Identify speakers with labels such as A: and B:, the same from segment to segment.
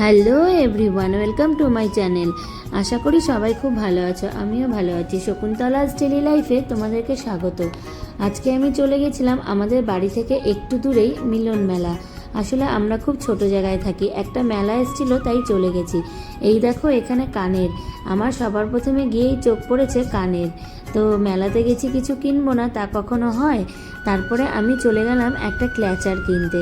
A: Hello everyone, welcome to my channel. আশা করি সবাই খুব ভালো আছো, আমিও ভালো আছি। শকুন্তলাস ডেলি লাইফে তোমাদেরকে স্বাগত। আজকে আমি চলে গেছিলাম আমাদের বাড়ি থেকে একটু দূরেই মিলন মেলা। আসলে আমরা খুব ছোট জায়গায় থাকি। একটা মেলা এসেছিল, তাই চলে গেছি। এই দেখো, এখানে কানের। আমার সবার প্রথমে গিয়েই চোখ পড়েছে কানের। তো মেলাতে গেছি, কিছু কিনবো না, তা কখনো হয়? তারপরে আমি চলে গেলাম একটা ক্ল্যাচার কিনতে।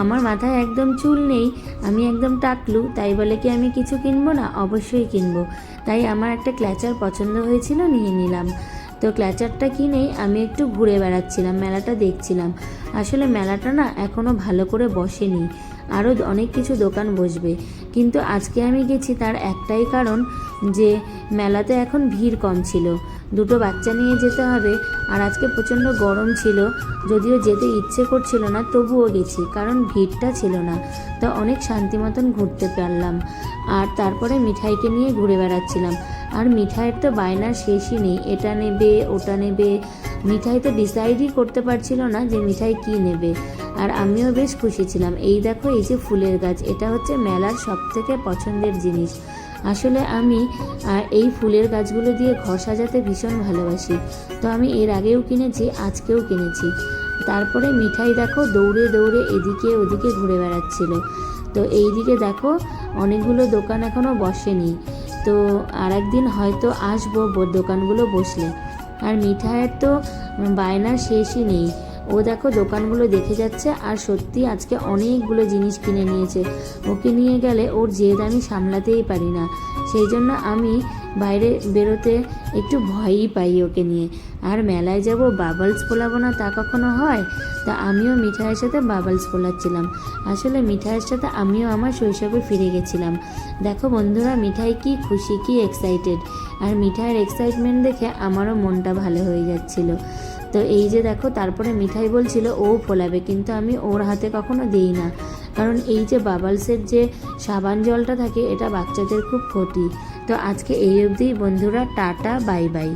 A: আমার মাথায় একদম চুল নেই, আমি একদম টাকলু, তাই বলে কি আমি কিছু কিনবো না? অবশ্যই কিনবো। তাই আমার একটা ক্ল্যাচার পছন্দ হয়েছিল, নিয়ে নিলাম। তো ক্ল্যাচারটা কিনেই আমি একটু ঘুরে বেড়াচ্ছিলাম, মেলাটা দেখছিলাম। আসলে মেলাটা না এখনও ভালো করে বসেনি আরও অনেক কিছু দোকান বসবে। কিন্তু আজকে আমি গেছি তার একটাই কারণ যে মেলাতে এখন ভিড় কম ছিল। দুটো বাচ্চা নিয়ে যেতে হবে, আর আজকে প্রচণ্ড গরম ছিল, যদিও যেতে ইচ্ছে করছিল না, তবুও গেছি, কারণ ভিড়টা ছিল না। তো অনেক শান্তি মতন ঘুরতে পারলাম। আর তারপরে মিঠাইকে নিয়ে ঘুরে বেড়াচ্ছিলাম। আর মিঠাইয়ের তো বায়নার শেষই নেই, এটা নেবে, ওটা নেবে। মিঠাই তো ডিসাইডই করতে পারছিল না যে মিঠাই কি নেবে। আর আমিও বেশ খুশি ছিলাম। এই দেখো, এই যে ফুলের গাছ, এটা হচ্ছে মেলার সব থেকে পছন্দের জিনিস। আসলে আমি এই ফুলের গাছগুলো দিয়ে ঘর সাজাতে ভীষণ ভালোবাসি। তো আমি এর আগেও কিনেছি, আজকেও কিনেছি। তারপরে মিঠাই দেখো, দৌড়ে দৌড়ে এদিকে ওদিকে ঘুরে বেড়াচ্ছিল। তো এই দিকে দেখো, অনেকগুলো দোকান এখনও বসেনি। তো আর একদিন হয়তো আসব দোকানগুলো বসলে। আর মিঠাইয়ের তো বায়না শেষই নেই। ও দেখো দোকানগুলো দেখে যাচ্ছে আর সত্যি আজকে অনেকগুলো জিনিস কিনে নিয়েছে। ওকে নিয়ে গেলে ওর জেদ আমি সামলাতেই পারি না। সেই জন্য আমি বাইরে বেরোতে একটু ভয়ই পাই ওকে নিয়ে। আর মেলায় যাব বাবলস পোলাবো না তা কখনো হয়? তা আমিও মিঠাইয়ের সাথে বাবলস পোলাচ্ছিলাম আসলে মিঠাইয়ের সাথে আমিও আমার শৈশবে ফিরে গেছিলাম। দেখো বন্ধুরা, মিঠাই কি খুশি, কি এক্সাইটেড আর মিঠাইয়ের এক্সাইটমেন্ট দেখে আমারও মনটা ভালো হয়ে যাচ্ছিল। তো এই যে দেখো, তারপরে মিঠাই বলছিল, ও ফোলাবে। কিন্তু আমি ওর হাতে কখনো দিই না। কারণ এই যে বাবালসের যে সাবান জলটা থাকে, এটা বাচ্চাদের খুব ক্ষতি। তো আজকে এই অবধি বন্ধুরা, টাটা, বাই বাই।